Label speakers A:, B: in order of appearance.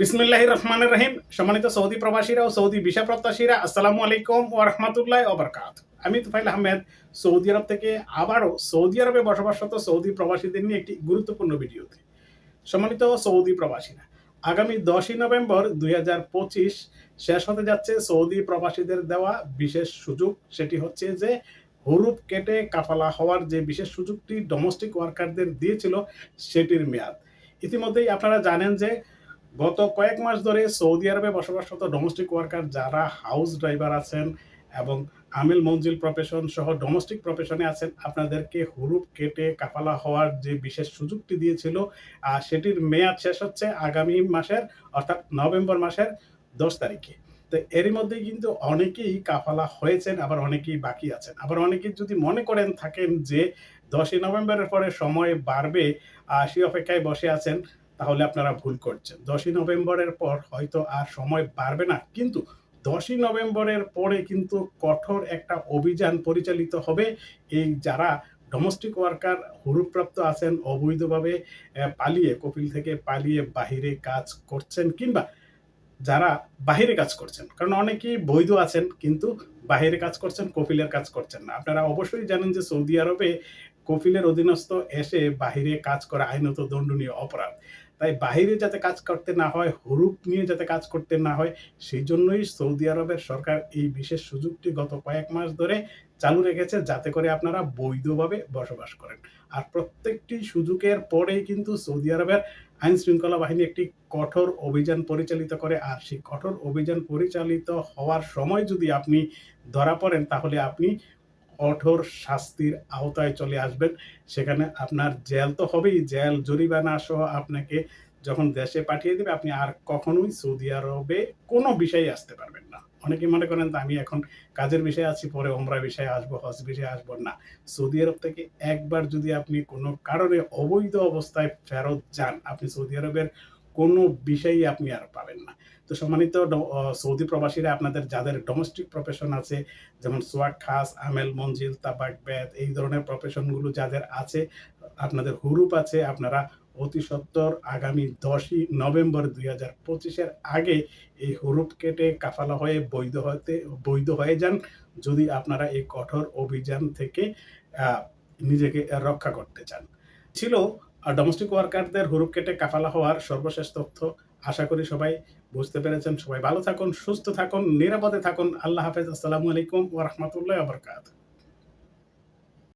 A: বিসমিল্লাহ রহমান রহিম সম্মানিত সৌদি প্রবাসীরা ও সৌদি ভিসা প্রত্যাশীরা আসসালামু আলাইকুম ও রহমতুল্লাহ ওবরকাত আমি তুফাইল আহমেদ, সৌদি আরব থেকে আবারও সৌদি আরবে বসবাসরত সৌদি প্রবাসীদের নিয়ে একটি গুরুত্বপূর্ণ ভিডিওতে। সম্মানিত সৌদি প্রবাসীরা, আগামী দশই নভেম্বর দুই হাজার পঁচিশ শেষ হতে যাচ্ছে সৌদি প্রবাসীদের দেওয়া বিশেষ সুযোগ। সেটি হচ্ছে যে, হরুপ কেটে কাফালা হওয়ার যে বিশেষ সুযোগটি ডোমেস্টিক ওয়ার্কারদের দিয়েছিল, সেটির মেয়াদ। ইতিমধ্যেই আপনারা জানেন যে গত কয়েক মাস ধরে সৌদি আরবে বসবাসরত ডোমেস্টিক ওয়ার্কার যারা হাউস ড্রাইভার আছেন এবং আমিল মঞ্জিল প্রফেশন সহ ডোমেস্টিক প্রফেশনে আছেন, আপনাদেরকে হুরুপ কেটে কাফালা হওয়ার যে বিশেষ সুযোগটি দিয়েছিল আর সেটির মেয়াদ শেষ হচ্ছে আগামী মাসের, অর্থাৎ নভেম্বর মাসের দশ তারিখে। তো এরই মধ্যে কিন্তু অনেকেই কাফালা হয়েছেন, আবার অনেকেই বাকি আছেন। আবার অনেকেই যদি মনে করেন থাকেন যে দশই নভেম্বরের পরে সময় বাড়বে সেই অপেক্ষায় বসে আছেন তাহলে আপনারা ভুল করছেন। দশই নভেম্বরের পর হয়তো আর সময় বাড়বে না, কিন্তু দশই নভেম্বরের পরে কিন্তু কঠোর একটা অভিযান পরিচালিত হবে। এই যারা ডোমেস্টিক ওয়ার্কার হুরুপ্রাপ্ত আছেন, অবৈধভাবে পালিয়ে কপিল থেকে পালিয়ে বাহিরে কাজ করছেন কিংবা যারা বাহিরে কাজ করছেন, কারণ অনেকেই বৈধ আছেন, কিন্তু বাহিরে কাজ করছেন কপিলের কাজ করছেন না। আপনারা অবশ্যই জানেন যে সৌদি আরবে কপিলের অধীনস্থ এসে বাহিরে কাজ করা আইনত দণ্ডনীয় অপরাধ। তাই বাহিরে যাতে কাজ করতে না হয়, হুরুপ নিয়ে যাতে কাজ করতে না হয়, সেই জন্যই সৌদি আরবের সরকার এই বিশেষ সুযোগটি গত কয়েক মাস ধরে চালু রেখেছে, যাতে করে আপনারা বৈধভাবে বসবাস করেন। আর প্রত্যেকটি সুযোগের পরেই কিন্তু সৌদি আরবের আইন শৃঙ্খলা বাহিনী একটি কঠোর অভিযান পরিচালিত করে। আর সেই কঠোর অভিযান পরিচালিত হওয়ার সময় যদি আপনি ধরা পড়েন, তাহলে আপনি কঠোর শাস্তির আওতায় চলে আসবেন। সেখানে আপনার জেল তো হবেই, জেল, জরিমানা সহ আপনাকে যখন দেশে পাঠিয়ে দেবে, আপনি আর কখনোই সৌদি আরবে কোনো বিষয়ে আসতে পারবেন না। অনেকে মনে করেন আমি এখন কাজের বিষয়ে আছি, পরে ওমরা বিষয়ে আসব, হজ বিষয়ে আসব না। সৌদি আরব থেকে একবার যদি আপনি কোনো কারণে অবৈধ অবস্থায় ফেরত যান, আপনি সৌদি আরবের কোনো বিষয়ই আপনি আর পাবেন না। তো সম্মানিত সৌদি প্রবাসীরা আপনাদের যাদের ডোমেস্টিক প্রফেশন আছে, যেমন সোয়াক খাস, আমেল, মঞ্জিল, তাবাক ব্যাত এই ধরনের প্রফেশনগুলো যাদের আছে, আপনাদের হুরুপ আছে, আপনারা অতি সত্বর আগামী দশই নভেম্বর দুই হাজার পঁচিশের আগে এই হুরুপ কেটে কাফালা হয়ে বৈধ হতে, বৈধ হয়ে যান। যদি আপনারা এই কঠোর অভিযান থেকে নিজেকে রক্ষা করতে চান। ছিল ডোমেস্টিক ওয়ার্কারদের হুরুপ কেটে কাফালা হওয়ার সর্বশেষ তথ্য আশা করি সবাই বুঝতে পেরেছেন। সবাই ভালো থাকুন, সুস্থ থাকুন, নিরাপদে থাকুন। আল্লাহ হাফেজ। আসসালামু আলাইকুম ওরহমতুল্লাহ আবরকাত